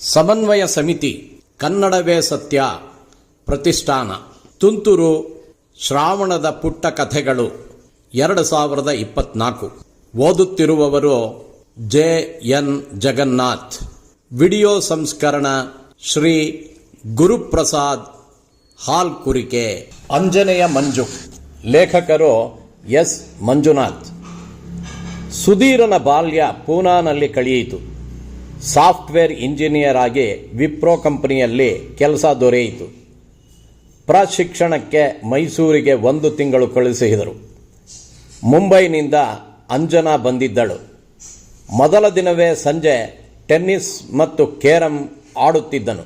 ಸಮನ್ವಯ ಸಮಿತಿ, ಕನ್ನಡವೇ ಸತ್ಯ, ಪ್ರತಿಷ್ಠಾನ. ತುಂತುರು, ಶ್ರಾವಣದ ಪುಟ್ಟ ಕಥೆಗಳು, ಎರಡು ಸಾವಿರದ ಇಪ್ಪತ್ನಾಲ್ಕು. ಓದುತ್ತಿರುವವರು ಜೆ ಎನ್ ಜಗನ್ನಾಥ್. ವಿಡಿಯೋ ಸಂಸ್ಕರಣ ಶ್ರೀ ಗುರುಪ್ರಸಾದ್ ಹಾಲ್ ಕುರಿಕೆ ಅಂಜನೆಯ ಮಂಜು. ಲೇಖಕರು ಎಸ್ ಮಂಜುನಾಥ್. ಸುಧೀರನ ಬಾಲ್ಯ ಪೂನಾನಲ್ಲಿ ಕಳೆಯಿತು. ಸಾಫ್ಟ್ವೇರ್ ಇಂಜಿನಿಯರ್ ಆಗಿ ವಿಪ್ರೋ ಕಂಪನಿಯಲ್ಲಿ ಕೆಲಸ ದೊರೆಯಿತು. ಪ್ರಶಿಕ್ಷಣಕ್ಕೆ ಮೈಸೂರಿಗೆ ಒಂದು ತಿಂಗಳು ಕಳುಹಿಸಿದರು ಮುಂಬೈನಿಂದ ಅಂಜನಾ ಬಂದಿದ್ದಳು. ಮೊದಲ ದಿನವೇ ಸಂಜೆ ಟೆನ್ನಿಸ್ ಮತ್ತು ಕೇರಂ ಆಡುತ್ತಿದ್ದನು.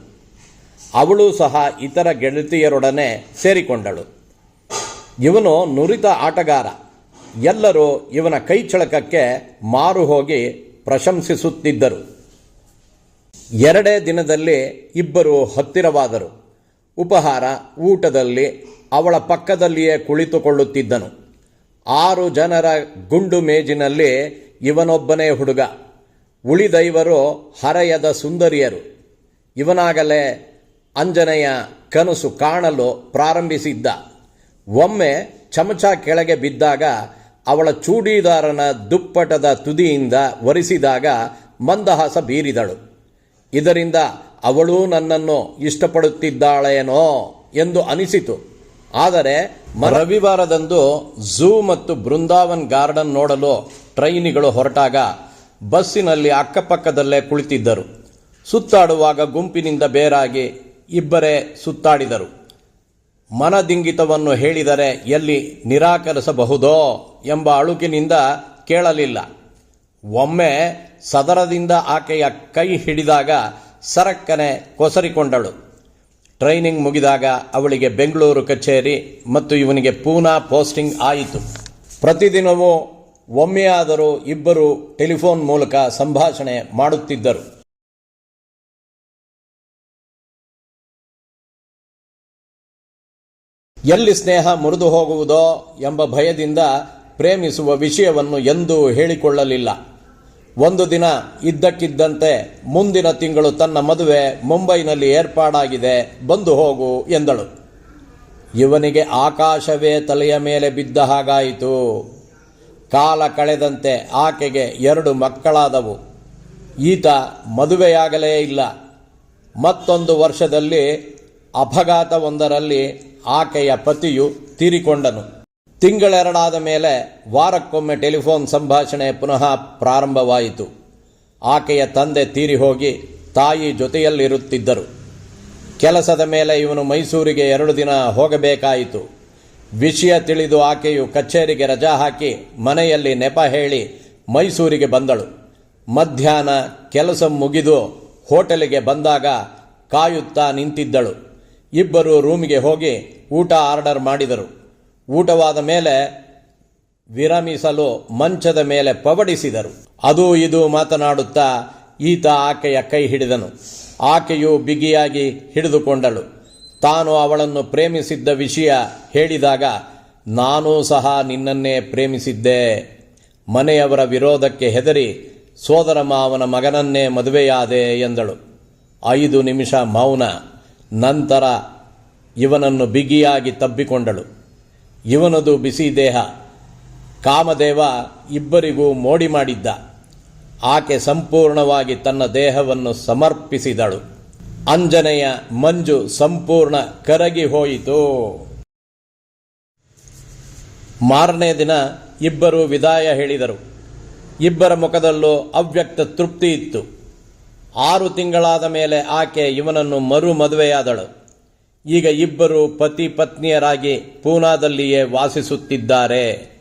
ಅವಳು ಸಹ ಇತರ ಗೆಳತಿಯರೊಡನೆ ಸೇರಿಕೊಂಡಳು. ಇವನು ನುರಿತ ಆಟಗಾರ. ಎಲ್ಲರೂ ಇವನ ಕೈಚಳಕಕ್ಕೆ ಮಾರು ಹೋಗಿ ಪ್ರಶಂಸಿಸುತ್ತಿದ್ದರು. ಎರಡೇ ದಿನದಲ್ಲಿ ಇಬ್ಬರು ಹತ್ತಿರವಾದರು. ಉಪಹಾರ ಊಟದಲ್ಲಿ ಅವಳ ಪಕ್ಕದಲ್ಲಿಯೇ ಕುಳಿತುಕೊಳ್ಳುತ್ತಿದ್ದನು. ಆರು ಜನರ ಗುಂಡು ಮೇಜಿನಲ್ಲಿ ಇವನೊಬ್ಬನೇ ಹುಡುಗ. ಉಳಿದೈವರು ಹರೆಯದ ಸುಂದರಿಯರು. ಇವನಾಗಲೇ ಅಂಜನೆಯ ಕನಸು ಕಾಣಲು ಪ್ರಾರಂಭಿಸಿದ್ದ. ಒಮ್ಮೆ ಚಮಚ ಕೆಳಗೆ ಬಿದ್ದಾಗ ಅವಳ ಚೂಡಿದಾರನ ದುಪ್ಪಟದ ತುದಿಯಿಂದ ಒರೆಸಿದಾಗ ಮಂದಹಾಸ ಬೀರಿದಳು. ಇದರಿಂದ ಅವಳೂ ನನ್ನನ್ನು ಇಷ್ಟಪಡುತ್ತಿದ್ದಾಳೇನೋ ಎಂದು ಅನಿಸಿತು. ಆದರೆ ರವಿವಾರದಂದು ಝೂ ಮತ್ತು ಬೃಂದಾವನ್ ಗಾರ್ಡನ್ ನೋಡಲು ಟ್ರೈನಿಗಳು ಹೊರಟಾಗ ಬಸ್ಸಿನಲ್ಲಿ ಅಕ್ಕಪಕ್ಕದಲ್ಲೇ ಕುಳಿತಿದ್ದರು. ಸುತ್ತಾಡುವಾಗ ಗುಂಪಿನಿಂದ ಬೇರಾಗಿ ಇಬ್ಬರೇ ಸುತ್ತಾಡಿದರು. ಮನದಿಂಗಿತವನ್ನು ಹೇಳಿದರೆ ಎಲ್ಲಿ ನಿರಾಕರಿಸಬಹುದೋ ಎಂಬ ಅಳುಕಿನಿಂದ ಕೇಳಲಿಲ್ಲ. ಒಮ್ಮೆ ಸದರದಿಂದ ಆಕೆಯ ಕೈ ಹಿಡಿದಾಗ ಸರಕ್ಕನೆ ಕೊಸರಿಕೊಂಡಳು. ಟ್ರೈನಿಂಗ್ ಮುಗಿದಾಗ ಅವಳಿಗೆ ಬೆಂಗಳೂರು ಕಚೇರಿ ಮತ್ತು ಇವನಿಗೆ ಪೂನಾ ಪೋಸ್ಟಿಂಗ್ ಆಯಿತು. ಪ್ರತಿದಿನವೂ ಒಮ್ಮೆಯಾದರೂ ಇಬ್ಬರು ಟೆಲಿಫೋನ್ ಮೂಲಕ ಸಂಭಾಷಣೆ ಮಾಡುತ್ತಿದ್ದರು. ಎಲ್ಲಿ ಸ್ನೇಹ ಮುರಿದು ಹೋಗುವುದೋ ಎಂಬ ಭಯದಿಂದ ಪ್ರೇಮಿಸುವ ವಿಷಯವನ್ನು ಎಂದೂ ಹೇಳಿಕೊಳ್ಳಲಿಲ್ಲ. ಒಂದು ದಿನ ಇದ್ದಕ್ಕಿದ್ದಂತೆ ಮುಂದಿನ ತಿಂಗಳು ತನ್ನ ಮದುವೆ ಮುಂಬೈನಲ್ಲಿ ಏರ್ಪಾಡಾಗಿದೆ, ಬಂದು ಹೋಗು ಎಂದಳು. ಇವನಿಗೆ ಆಕಾಶವೇ ತಲೆಯ ಮೇಲೆ ಬಿದ್ದ ಹಾಗಾಯಿತು. ಕಾಲ ಕಳೆದಂತೆ ಆಕೆಗೆ ಎರಡು ಮಕ್ಕಳಾದವು. ಈತ ಮದುವೆಯಾಗಲೇ ಇಲ್ಲ. ಮತ್ತೊಂದು ವರ್ಷದಲ್ಲಿ ಅಪಘಾತವೊಂದರಲ್ಲಿ ಆಕೆಯ ಪತಿಯು ತೀರಿಕೊಂಡನು. ತಿಂಗಳೆರಡಾದ ಮೇಲೆ ವಾರಕ್ಕೊಮ್ಮೆ ಟೆಲಿಫೋನ್ ಸಂಭಾಷಣೆ ಪುನಃ ಪ್ರಾರಂಭವಾಯಿತು. ಆಕೆಯ ತಂದೆ ತೀರಿ ಹೋಗಿ ತಾಯಿ ಜೊತೆಯಲ್ಲಿರುತ್ತಿದ್ದರು. ಕೆಲಸದ ಮೇಲೆ ಇವನು ಮೈಸೂರಿಗೆ ಎರಡು ದಿನ ಹೋಗಬೇಕಾಯಿತು. ವಿಷಯ ತಿಳಿದು ಆಕೆಯು ಕಚೇರಿಗೆ ರಜಾ ಹಾಕಿ ಮನೆಯಲ್ಲಿ ನೆಪ ಹೇಳಿ ಮೈಸೂರಿಗೆ ಬಂದಳು. ಮಧ್ಯಾಹ್ನ ಕೆಲಸ ಮುಗಿದು ಹೋಟೆಲಿಗೆ ಬಂದಾಗ ಕಾಯುತ್ತಾ ನಿಂತಿದ್ದಳು. ಇಬ್ಬರು ರೂಮಿಗೆ ಹೋಗಿ ಊಟ ಆರ್ಡರ್ ಮಾಡಿದರು. ಊಟವಾದ ಮೇಲೆ ವಿರಮಿಸಲು ಮಂಚದ ಮೇಲೆ ಪವಡಿಸಿದರು. ಅದು ಇದು ಮಾತನಾಡುತ್ತಾ ಈತ ಆಕೆಯ ಕೈ ಹಿಡಿದನು. ಆಕೆಯು ಬಿಗಿಯಾಗಿ ಹಿಡಿದುಕೊಂಡಳು. ತಾನು ಅವಳನ್ನು ಪ್ರೇಮಿಸಿದ್ದ ವಿಷಯ ಹೇಳಿದಾಗ, ನಾನೂ ಸಹ ನಿನ್ನನ್ನೇ ಪ್ರೇಮಿಸಿದ್ದೆ. ಮನೆಯವರ ವಿರೋಧಕ್ಕೆ ಹೆದರಿ ಸೋದರ ಮಾವನ ಮಗನನ್ನೇ ಮದುವೆಯಾದೆ ಎಂದಳು. ಐದು ನಿಮಿಷ ಮೌನ. ನಂತರ ಇವನನ್ನು ಬಿಗಿಯಾಗಿ ತಬ್ಬಿಕೊಂಡಳು. ಇವನದು ಬಿಸಿ ದೇಹ. ಕಾಮದೇವ ಇಬ್ಬರಿಗೂ ಮೋಡಿ ಮಾಡಿದ್ದ. ಆಕೆ ಸಂಪೂರ್ಣವಾಗಿ ತನ್ನ ದೇಹವನ್ನು ಸಮರ್ಪಿಸಿದಳು. ಅಂಜನೆಯ ಮಂಜು ಸಂಪೂರ್ಣ ಕರಗಿ ಹೋಯಿತು. ಮಾರನೇ ದಿನ ಇಬ್ಬರು ವಿದಾಯ ಹೇಳಿದರು. ಇಬ್ಬರ ಮುಖದಲ್ಲೂ ಅವ್ಯಕ್ತ ತೃಪ್ತಿ ಇತ್ತು. ಆರು ತಿಂಗಳಾದ ಮೇಲೆ ಆಕೆ ಇವನನ್ನು ಮರು ಮದುವೆಯಾದಳು ಈಗ ಇಬ್ಬರು ಪತಿ ಪತ್ನಿಯರಾಗಿ ಪೂನಾದಲ್ಲಿಯೇ ವಾಸಿಸುತ್ತಿದ್ದಾರೆ.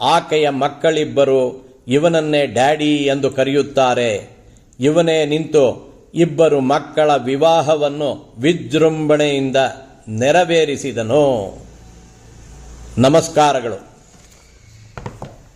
ಆಕೆಯ ಮಕ್ಕಳಿಬ್ಬರು ಇವನನ್ನೇ ಡ್ಯಾಡಿ ಎಂದು ಕರೆಯುತ್ತಾರೆ. ಇವನೇ ನಿಂತು ಇಬ್ಬರು ಮಕ್ಕಳ ವಿವಾಹವನ್ನು ವಿಜೃಂಭಣೆಯಿಂದ ನೆರವೇರಿಸಿದನು. ನಮಸ್ಕಾರಗಳು.